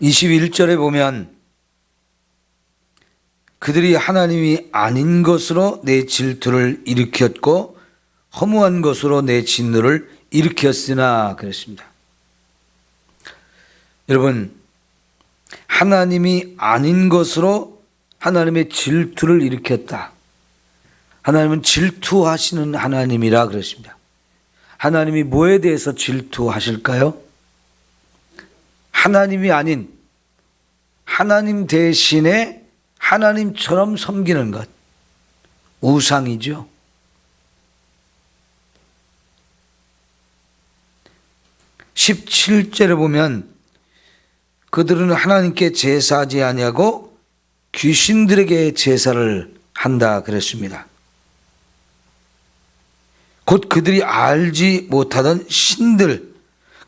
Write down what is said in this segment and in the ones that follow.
21절에 보면 그들이 하나님이 아닌 것으로 내 질투를 일으켰고 허무한 것으로 내 진노를 일으켰으나 그랬습니다. 여러분 하나님이 아닌 것으로 하나님의 질투를 일으켰다. 하나님은 질투하시는 하나님이라 그랬습니다. 하나님이 뭐에 대해서 질투하실까요? 하나님이 아닌 하나님 대신에 하나님처럼 섬기는 것. 우상이죠. (17절에) 보면 그들은 하나님께 제사하지 아니하고 귀신들에게 제사를 한다 그랬습니다. 곧 그들이 알지 못하던 신들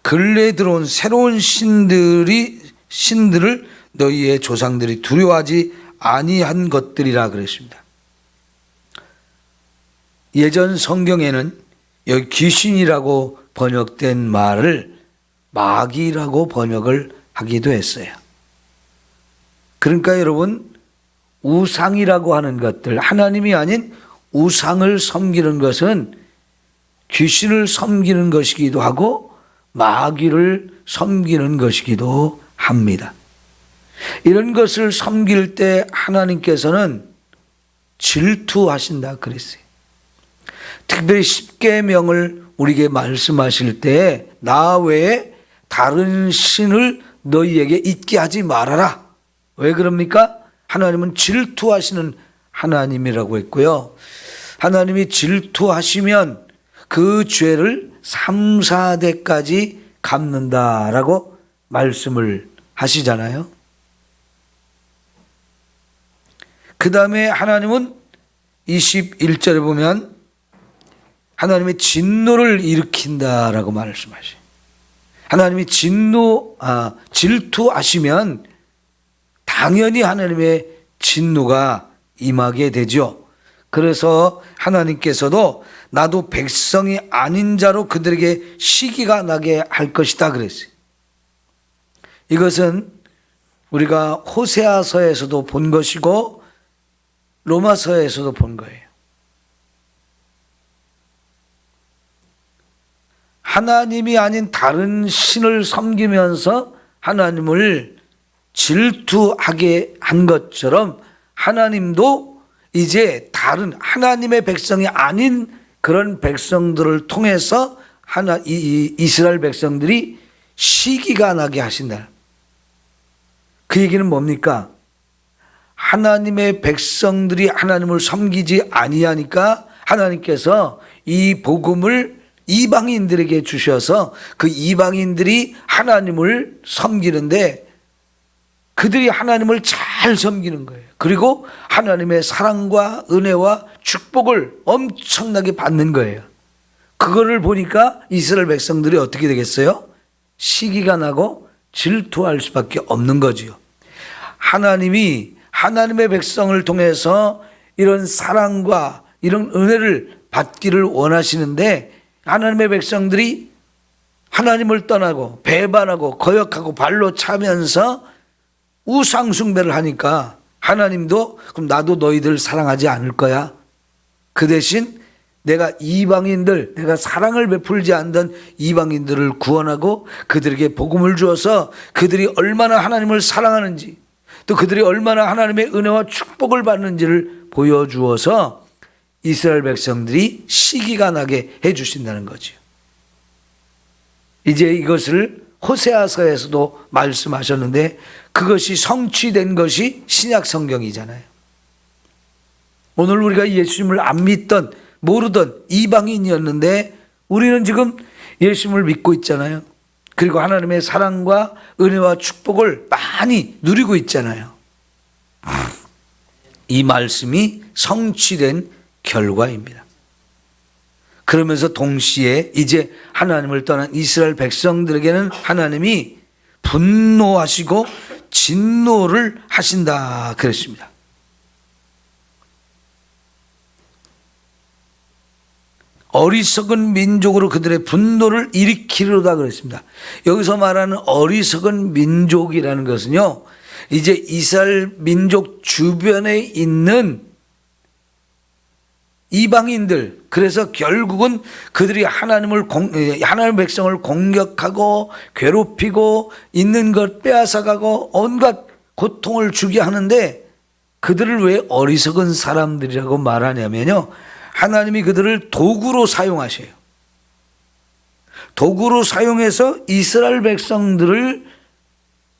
근래에 들어온 새로운 신들이 신들을 너희의 조상들이 두려워하지 아니한 것들이라 그랬습니다. 예전 성경에는 여기 귀신이라고 번역된 말을 마귀라고 번역을 하기도 했어요. 그러니까 여러분 우상이라고 하는 것들 하나님이 아닌 우상을 섬기는 것은 귀신을 섬기는 것이기도 하고 마귀를 섬기는 것이기도 합니다. 이런 것을 섬길 때 하나님께서는 질투하신다 그랬어요. 특별히 십계명을 우리에게 말씀하실 때 나 외에 다른 신을 너희에게 있게 하지 말아라. 왜 그럽니까? 하나님은 질투하시는 하나님이라고 했고요. 하나님이 질투하시면 그 죄를 3, 4대까지 갚는다라고 말씀을 하시잖아요. 그 다음에 하나님은 21절에 보면 하나님의 진노를 일으킨다라고 말씀하셔요. 하나님이 진노, 아, 질투하시면 당연히 하나님의 진노가 임하게 되죠. 그래서 하나님께서도 나도 백성이 아닌 자로 그들에게 시기가 나게 할 것이다 그랬어요. 이것은 우리가 호세아서에서도 본 것이고 로마서에서도 본 거예요. 하나님이 아닌 다른 신을 섬기면서 하나님을 질투하게 한 것처럼 하나님도 이제 다른 하나님의 백성이 아닌 그런 백성들을 통해서 하나 이, 이 스라엘 백성들이 시기가 나게 하신다. 그 얘기는 뭡니까? 하나님의 백성들이 하나님을 섬기지 아니하니까 하나님께서 이 복음을 이방인들에게 주셔서 그 이방인들이 하나님을 섬기는데 그들이 하나님을 잘 섬기는 거예요. 그리고 하나님의 사랑과 은혜와 축복을 엄청나게 받는 거예요. 그거를 보니까 이스라엘 백성들이 어떻게 되겠어요? 시기가 나고 질투할 수밖에 없는 거지요. 하나님이 하나님의 백성을 통해서 이런 사랑과 이런 은혜를 받기를 원하시는데 하나님의 백성들이 하나님을 떠나고 배반하고 거역하고 발로 차면서 우상숭배를 하니까 하나님도 그럼 나도 너희들 사랑하지 않을 거야. 그 대신 내가 이방인들, 내가 사랑을 베풀지 않던 이방인들을 구원하고 그들에게 복음을 주어서 그들이 얼마나 하나님을 사랑하는지 또 그들이 얼마나 하나님의 은혜와 축복을 받는지를 보여주어서 이스라엘 백성들이 시기가 나게 해주신다는 거지요. 이제 이것을 호세아서에서도 말씀하셨는데 그것이 성취된 것이 신약 성경이잖아요. 오늘 우리가 예수님을 안 믿던 모르던 이방인이었는데 우리는 지금 예수님을 믿고 있잖아요. 그리고 하나님의 사랑과 은혜와 축복을 많이 누리고 있잖아요. 이 말씀이 성취된 결과입니다. 그러면서 동시에 이제 하나님을 떠난 이스라엘 백성들에게는 하나님이 분노하시고 진노를 하신다 그랬습니다. 어리석은 민족으로 그들의 분노를 일으키려다 그랬습니다. 여기서 말하는 어리석은 민족이라는 것은요, 이제 이스라엘 민족 주변에 있는 이방인들 그래서 결국은 그들이 하나님을 공, 예, 하나님 백성을 공격하고 괴롭히고 있는 것 빼앗아가고 온갖 고통을 주게 하는데 그들을 왜 어리석은 사람들이라고 말하냐면요. 하나님이 그들을 도구로 사용하셔요. 도구로 사용해서 이스라엘 백성들을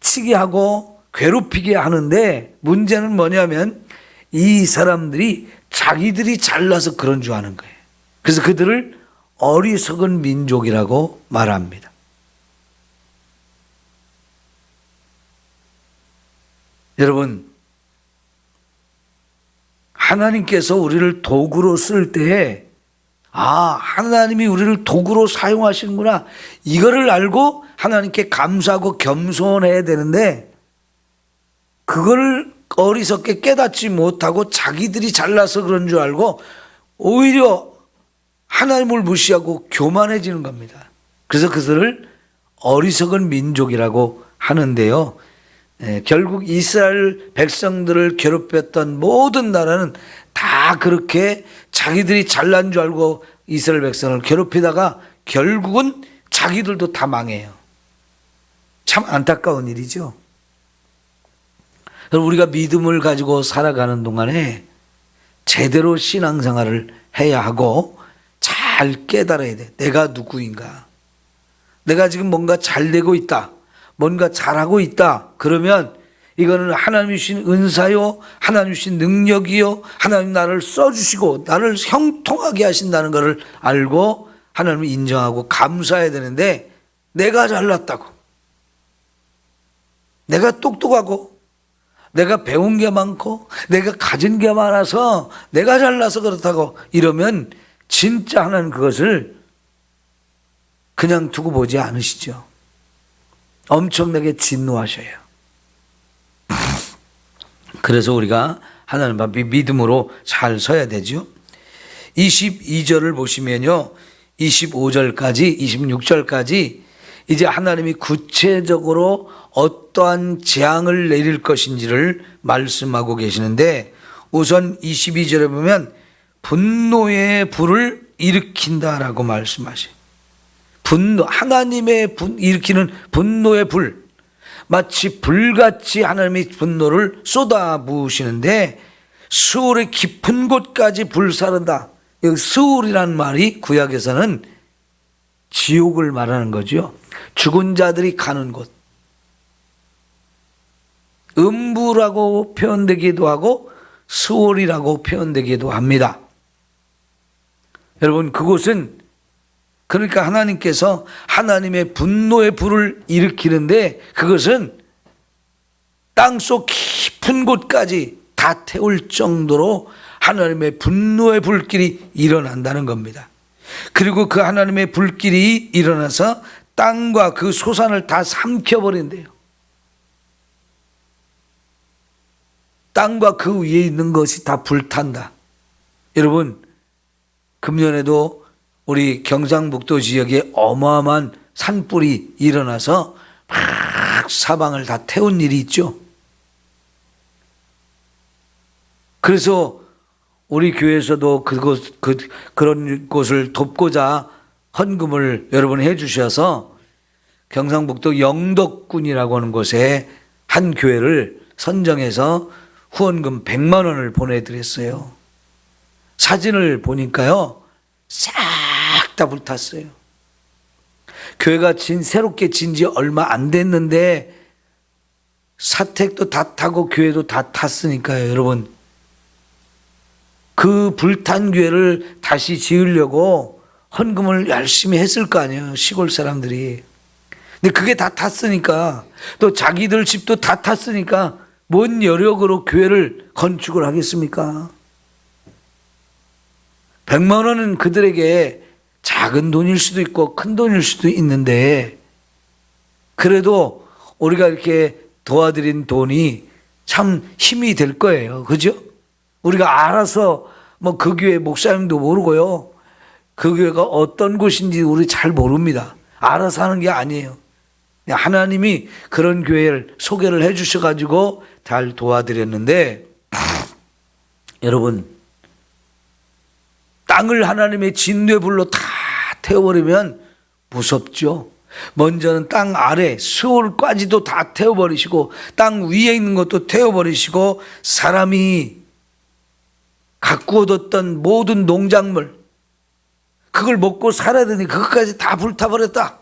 치게 하고 괴롭히게 하는데 문제는 뭐냐면 이 사람들이 자기들이 잘나서 그런 줄 아는 거예요. 그래서 그들을 어리석은 민족이라고 말합니다. 여러분, 하나님께서 우리를 도구로 쓸 때에 아, 하나님이 우리를 도구로 사용하시는구나. 이거를 알고 하나님께 감사하고 겸손해야 되는데 그걸 어리석게 깨닫지 못하고 자기들이 잘나서 그런 줄 알고 오히려 하나님을 무시하고 교만해지는 겁니다. 그래서 그들을 어리석은 민족이라고 하는데요. 예, 결국 이스라엘 백성들을 괴롭혔던 모든 나라는 다 그렇게 자기들이 잘난 줄 알고 이스라엘 백성을 괴롭히다가 결국은 자기들도 다 망해요. 참 안타까운 일이죠. 우리가 믿음을 가지고 살아가는 동안에 제대로 신앙생활을 해야 하고 잘 깨달아야 돼. 내가 누구인가? 내가 지금 뭔가 잘 되고 있다. 뭔가 잘하고 있다. 그러면 이거는 하나님이 주신 은사요, 하나님이 주신 능력이요, 하나님 나를 써주시고 나를 형통하게 하신다는 것을 알고 하나님을 인정하고 감사해야 되는데 내가 잘났다고. 내가 똑똑하고 내가 배운 게 많고 내가 가진 게 많아서 내가 잘나서 그렇다고 이러면 진짜 하나님 그것을 그냥 두고 보지 않으시죠. 엄청나게 진노하셔요. 그래서 우리가 하나님 앞에 믿음으로 잘 서야 되죠. 22절을 보시면요. 25절까지, 26절까지 이제 하나님이 구체적으로 어떠한 재앙을 내릴 것인지를 말씀하고 계시는데 우선 22절에 보면 분노의 불을 일으킨다라고 말씀하셔요. 분노, 하나님의 분, 일으키는 분노의 불. 마치 불같이 하나님의 분노를 쏟아 부으시는데 수월의 깊은 곳까지 불사른다. 여기 수월이라는 말이 구약에서는 지옥을 말하는 거죠. 죽은 자들이 가는 곳. 음부라고 표현되기도 하고 수월이라고 표현되기도 합니다. 여러분, 그곳은 그러니까 하나님께서 하나님의 분노의 불을 일으키는데 그것은 땅속 깊은 곳까지 다 태울 정도로 하나님의 분노의 불길이 일어난다는 겁니다. 그리고 그 하나님의 불길이 일어나서 땅과 그 소산을 다 삼켜버린대요. 땅과 그 위에 있는 것이 다 불탄다. 여러분, 금년에도 우리 경상북도 지역에 어마어마한 산불이 일어나서 막 사방을 다 태운 일이 있죠. 그래서 우리 교회에서도 그곳, 그, 그런 곳을 돕고자 헌금을 여러분 해 주셔서 경상북도 영덕군이라고 하는 곳에 한 교회를 선정해서 후원금 100만 원을 보내드렸어요. 사진을 보니까요, 싹 다 불탔어요. 교회가 진, 새롭게 진 지 얼마 안 됐는데 사택도 다 타고 교회도 다 탔으니까요, 여러분. 그 불탄 교회를 다시 지으려고 헌금을 열심히 했을 거 아니에요, 시골 사람들이. 근데 그게 다 탔으니까 또 자기들 집도 다 탔으니까 뭔 여력으로 교회를 건축을 하겠습니까? 100만 원은 그들에게 작은 돈일 수도 있고 큰 돈일 수도 있는데 그래도 우리가 이렇게 도와드린 돈이 참 힘이 될 거예요. 그죠? 우리가 알아서 뭐 그 교회 목사님도 모르고요. 그 교회가 어떤 곳인지 우리 잘 모릅니다. 알아서 하는 게 아니에요. 하나님이 그런 교회를 소개를 해 주셔가지고 잘 도와드렸는데, 여러분, 땅을 하나님의 진뇌불로 다 태워버리면 무섭죠. 먼저는 땅 아래 스올까지도 다 태워버리시고 땅 위에 있는 것도 태워버리시고 사람이 갖고 얻었던 모든 농작물 그걸 먹고 살아야 되니 그것까지 다 불타버렸다.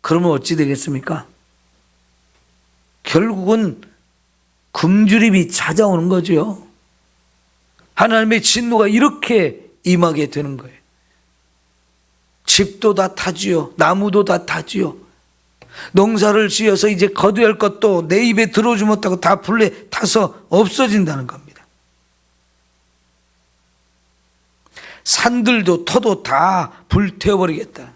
그러면 어찌 되겠습니까? 결국은 굶주림이 찾아오는 거죠. 하나님의 진노가 이렇게 임하게 되는 거예요. 집도 다 타지요. 나무도 다 타지요. 농사를 지어서 이제 거두야 할 것도 내 입에 들어오지 못하고 다 불에 타서 없어진다는 겁니다. 산들도 터도 다 불태워버리겠다.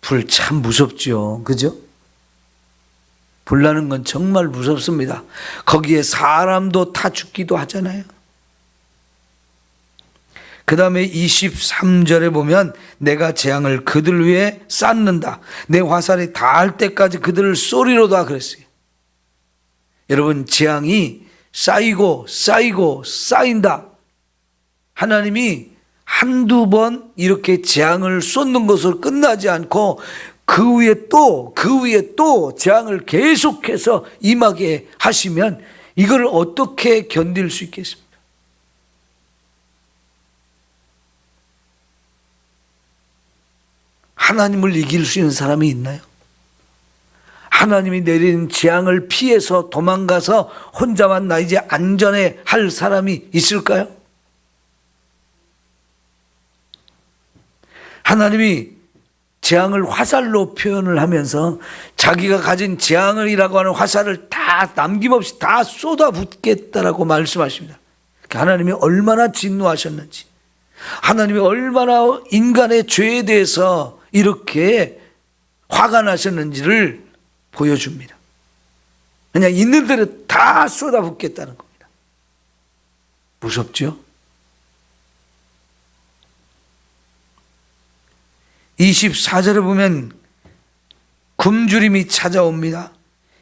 불 참 무섭죠. 그죠? 불나는 건 정말 무섭습니다. 거기에 사람도 타 죽기도 하잖아요. 그 다음에 23절에 보면 내가 재앙을 그들 위에 쌓는다. 내 화살이 닿을 때까지 그들을 쏘리로다 그랬어요. 여러분, 재앙이 쌓이고 쌓이고 쌓인다. 하나님이 한두 번 이렇게 재앙을 쏟는 것으로 끝나지 않고 그 위에 또, 그 위에 또 재앙을 계속해서 임하게 하시면 이걸 어떻게 견딜 수 있겠습니까? 하나님을 이길 수 있는 사람이 있나요? 하나님이 내리는 재앙을 피해서 도망가서 혼자만 나 이제 안전해 할 사람이 있을까요? 하나님이 재앙을 화살로 표현을 하면서 자기가 가진 재앙을이라고 하는 화살을 다 남김없이 다 쏟아붓겠다라고 말씀하십니다. 하나님이 얼마나 진노하셨는지, 하나님이 얼마나 인간의 죄에 대해서 이렇게 화가 나셨는지를 보여줍니다. 그냥 있는 대로 다 쏟아붓겠다는 겁니다. 무섭죠? 24절에 보면 굶주림이 찾아옵니다.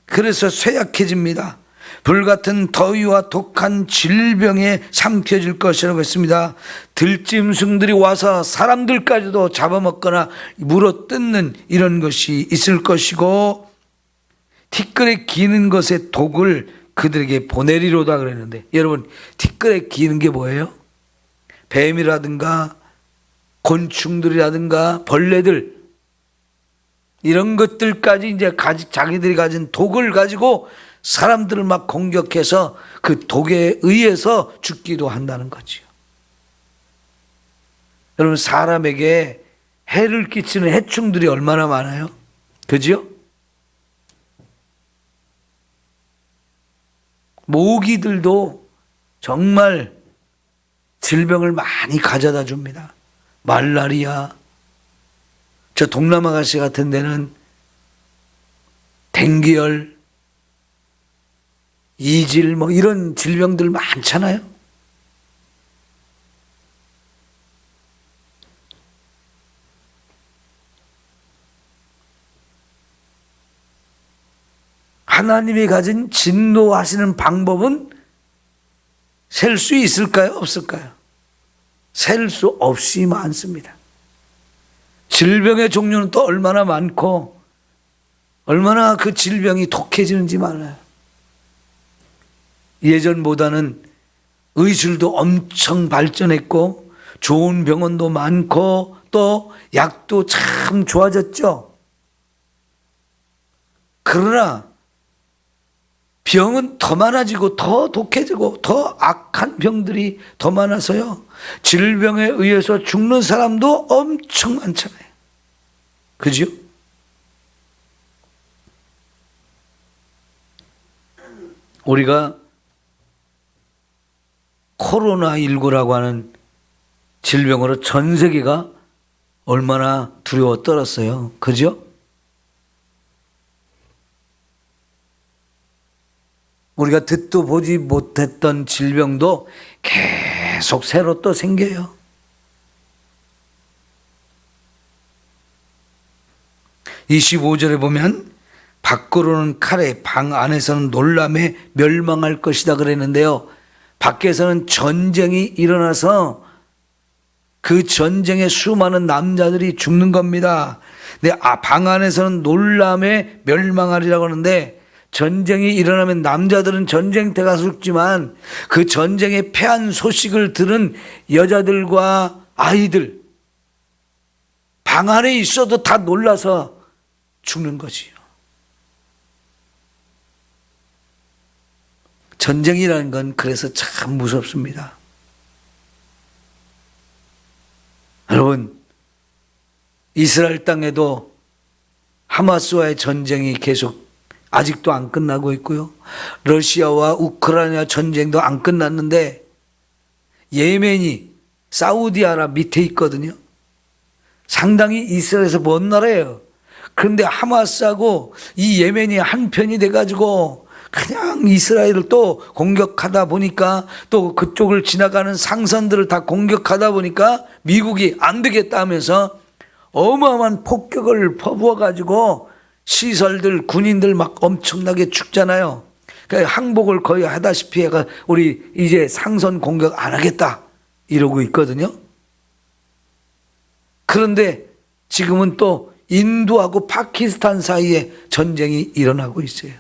그래서 쇠약해집니다. 불같은 더위와 독한 질병에 삼켜질 것이라고 했습니다. 들짐승들이 와서 사람들까지도 잡아먹거나 물어 뜯는 이런 것이 있을 것이고 티끌에 기는 것의 독을 그들에게 보내리로다 그랬는데 여러분 티끌에 기는 게 뭐예요? 뱀이라든가 곤충들이라든가 벌레들 이런 것들까지 이제 자기들이 가진 독을 가지고 사람들을 막 공격해서 그 독에 의해서 죽기도 한다는 거지요. 여러분 사람에게 해를 끼치는 해충들이 얼마나 많아요? 그지요? 모기들도 정말 질병을 많이 가져다 줍니다. 말라리아, 저 동남아가시 같은 데는 댕기열, 이질 뭐 이런 질병들 많잖아요. 하나님이 가진 진노하시는 방법은 셀 수 있을까요? 없을까요? 셀 수 없이 많습니다. 질병의 종류는 또 얼마나 많고, 얼마나 그 질병이 독해지는지 많아요. 예전보다는 의술도 엄청 발전했고, 좋은 병원도 많고, 또 약도 참 좋아졌죠. 그러나 병은 더 많아지고 더 독해지고 더 악한 병들이 더 많아서요. 질병에 의해서 죽는 사람도 엄청 많잖아요. 그죠? 우리가 코로나19라고 하는 질병으로 전 세계가 얼마나 두려워 떨었어요. 그죠? 우리가 듣도 보지 못했던 질병도 계속 새로 또 생겨요. (25절에) 보면 밖으로는 칼에 방 안에서는 놀람에 멸망할 것이다 그랬는데요 밖에서는 전쟁이 일어나서 그 전쟁에 수많은 남자들이 죽는 겁니다. 근데 아, 방 안에서는 놀람에 멸망하리라고 하는데 전쟁이 일어나면 남자들은 전쟁터 가서 죽지만 그 전쟁에 패한 소식을 들은 여자들과 아이들 방 안에 있어도 다 놀라서 죽는 거지요. 전쟁이라는 건 그래서 참 무섭습니다. 여러분, 이스라엘 땅에도 하마스와의 전쟁이 계속 아직도 안 끝나고 있고요. 러시아와 우크라이나 전쟁도 안 끝났는데 예멘이 사우디아라 밑에 있거든요. 상당히 이스라엘에서 먼 나라예요. 그런데 하마스하고 이 예멘이 한편이 돼가지고 그냥 이스라엘을 또 공격하다 보니까 또 그쪽을 지나가는 상선들을 다 공격하다 보니까 미국이 안 되겠다 하면서 어마어마한 폭격을 퍼부어 가지고 시설들 군인들 막 엄청나게 죽잖아요. 그러니까 항복을 거의 하다시피 해가 우리 이제 상선 공격 안 하겠다 이러고 있거든요. 그런데 지금은 또 인도하고 파키스탄 사이에 전쟁이 일어나고 있어요.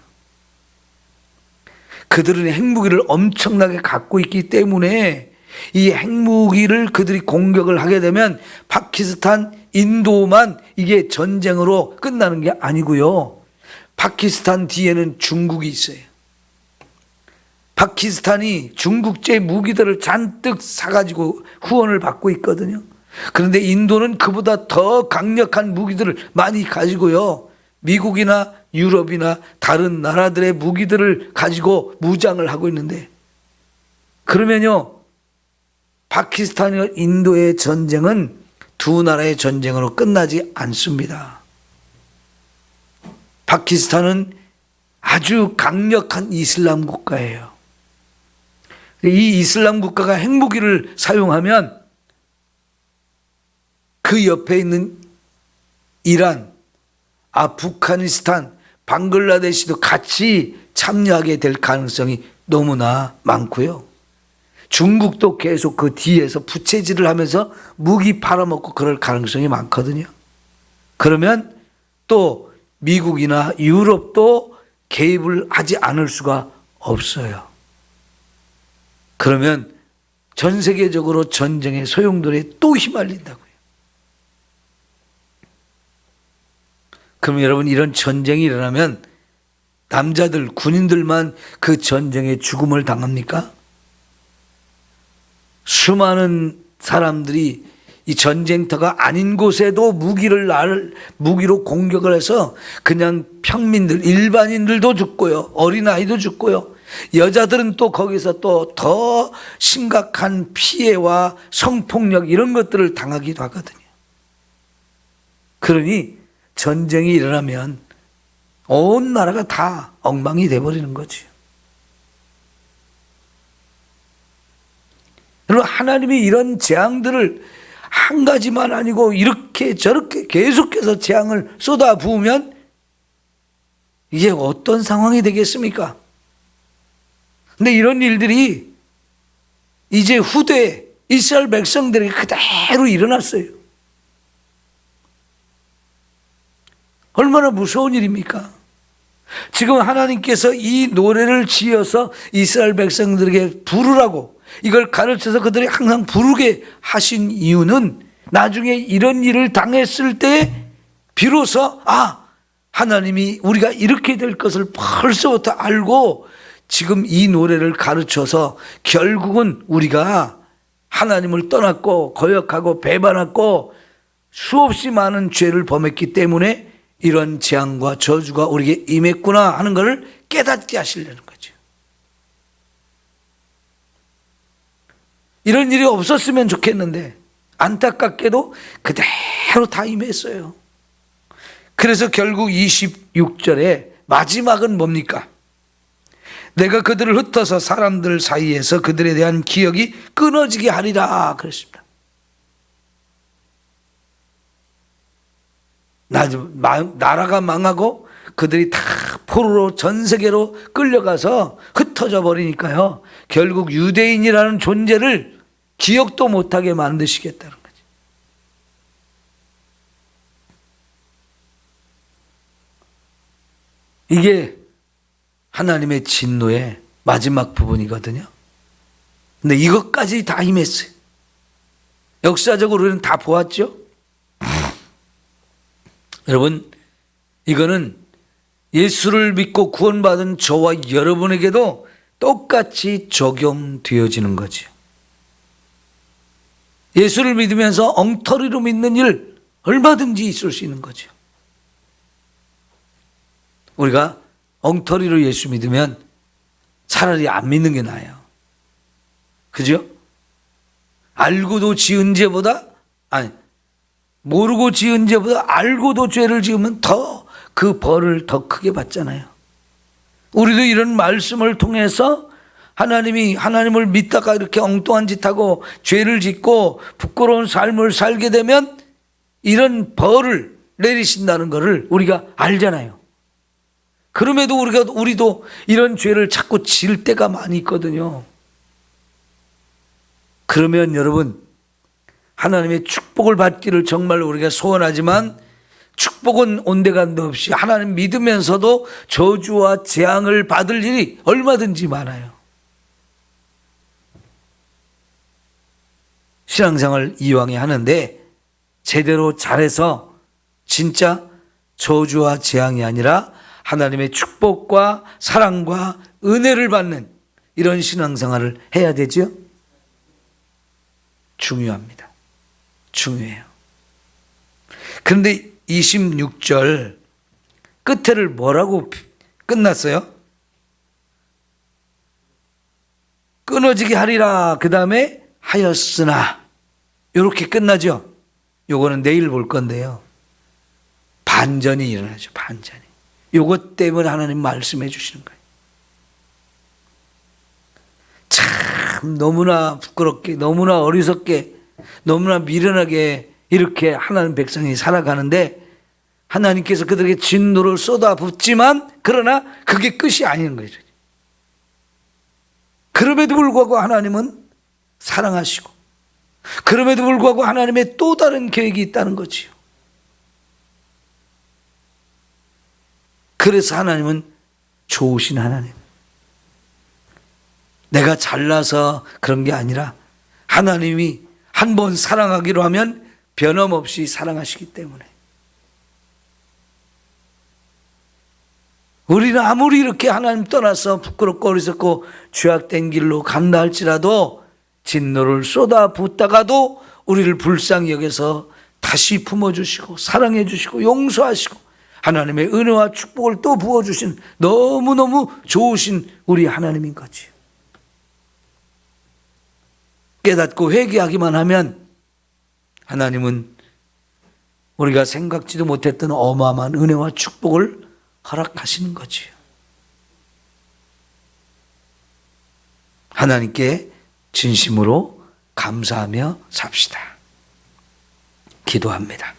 그들은 핵무기를 엄청나게 갖고 있기 때문에 이 핵무기를 그들이 공격을 하게 되면 파키스탄, 인도만 이게 전쟁으로 끝나는 게 아니고요. 파키스탄 뒤에는 중국이 있어요. 파키스탄이 중국제 무기들을 잔뜩 사가지고 후원을 받고 있거든요. 그런데 인도는 그보다 더 강력한 무기들을 많이 가지고요. 미국이나 유럽이나 다른 나라들의 무기들을 가지고 무장을 하고 있는데 그러면요. 파키스탄과 인도의 전쟁은 두 나라의 전쟁으로 끝나지 않습니다. 파키스탄은 아주 강력한 이슬람 국가예요. 이 이슬람 국가가 핵무기를 사용하면 그 옆에 있는 이란, 아프가니스탄, 방글라데시도 같이 참여하게 될 가능성이 너무나 많고요. 중국도 계속 그 뒤에서 부채질을 하면서 무기 팔아먹고 그럴 가능성이 많거든요. 그러면 또 미국이나 유럽도 개입을 하지 않을 수가 없어요. 그러면 전 세계적으로 전쟁의 소용돌이에 또 휘말린다고요. 그럼 여러분 이런 전쟁이 일어나면 남자들, 군인들만 그 전쟁에 죽음을 당합니까? 수많은 사람들이 이 전쟁터가 아닌 곳에도 무기를 날 무기로 공격을 해서 그냥 평민들 일반인들도 죽고요. 어린아이도 죽고요. 여자들은 또 거기서 또 더 심각한 피해와 성폭력 이런 것들을 당하기도 하거든요. 그러니 전쟁이 일어나면 온 나라가 다 엉망이 돼버리는 거지 요 여러분 하나님이 이런 재앙들을 한 가지만 아니고 이렇게 저렇게 계속해서 재앙을 쏟아 부으면 이게 어떤 상황이 되겠습니까? 근데 이런 일들이 이제 후대 이스라엘 백성들에게 그대로 일어났어요. 얼마나 무서운 일입니까? 지금 하나님께서 이 노래를 지어서 이스라엘 백성들에게 부르라고 이걸 가르쳐서 그들이 항상 부르게 하신 이유는 나중에 이런 일을 당했을 때 비로소 아 하나님이 우리가 이렇게 될 것을 벌써부터 알고 지금 이 노래를 가르쳐서 결국은 우리가 하나님을 떠났고 거역하고 배반했고 수없이 많은 죄를 범했기 때문에 이런 재앙과 저주가 우리에게 임했구나 하는 것을 깨닫게 하시려는 거죠. 이런 일이 없었으면 좋겠는데 안타깝게도 그대로 다 임했어요. 그래서 결국 26절에 마지막은 뭡니까? 내가 그들을 흩어서 사람들 사이에서 그들에 대한 기억이 끊어지게 하리라 그랬습니다. 나라가 망하고 그들이 다 포로로 전 세계로 끌려가서 흩어져 버리니까요. 결국 유대인이라는 존재를 기억도 못하게 만드시겠다는 거지. 이게 하나님의 진노의 마지막 부분이거든요. 근데 이것까지 다 임했어요. 역사적으로 우리는 다 보았죠? 여러분, 이거는 예수를 믿고 구원받은 저와 여러분에게도 똑같이 적용되어지는 거죠. 예수를 믿으면서 엉터리로 믿는 일 얼마든지 있을 수 있는 거죠. 우리가 엉터리로 예수 믿으면 차라리 안 믿는 게 나아요. 그죠? 알고도 지은 죄보다, 아니, 모르고 지은 죄보다 알고도 죄를 지으면 더 그 벌을 더 크게 받잖아요. 우리도 이런 말씀을 통해서 하나님이 하나님을 믿다가 이렇게 엉뚱한 짓 하고 죄를 짓고 부끄러운 삶을 살게 되면 이런 벌을 내리신다는 것을 우리가 알잖아요. 그럼에도 우리가 우리도 이런 죄를 자꾸 질 때가 많이 있거든요. 그러면 여러분 하나님의 축복을 받기를 정말 우리가 소원하지만 축복은 온데간도 없이 하나님 믿으면서도 저주와 재앙을 받을 일이 얼마든지 많아요. 신앙생활 이왕에 하는데 제대로 잘해서 진짜 저주와 재앙이 아니라 하나님의 축복과 사랑과 은혜를 받는 이런 신앙생활을 해야 되죠. 중요합니다. 중요해요. 그런데 26절 끝에를 뭐라고 끝났어요? 끊어지게 하리라. 그 다음에 하였으나. 이렇게 끝나죠? 요거는 내일 볼 건데요. 반전이 일어나죠. 반전이. 요것 때문에 하나님 말씀해 주시는 거예요. 참 너무나 부끄럽게 너무나 어리석게 너무나 미련하게 이렇게 하나님 백성이 살아가는데 하나님께서 그들에게 진노를 쏟아붓지만 그러나 그게 끝이 아닌 거죠. 그럼에도 불구하고 하나님은 사랑하시고 그럼에도 불구하고 하나님의 또 다른 계획이 있다는 거지요. 그래서 하나님은 좋으신 하나님. 내가 잘나서 그런 게 아니라 하나님이 한 번 사랑하기로 하면 변함없이 사랑하시기 때문에. 우리는 아무리 이렇게 하나님 떠나서 부끄럽고 어리석고 죄악된 길로 간다 할지라도 진노를 쏟아 붓다가도 우리를 불쌍히 여겨서 다시 품어주시고 사랑해주시고 용서하시고 하나님의 은혜와 축복을 또 부어주신 너무너무 좋으신 우리 하나님인 거지요. 깨닫고 회개하기만 하면 하나님은 우리가 생각지도 못했던 어마어마한 은혜와 축복을 허락하시는 거지요. 하나님께 진심으로 감사하며 삽시다. 기도합니다.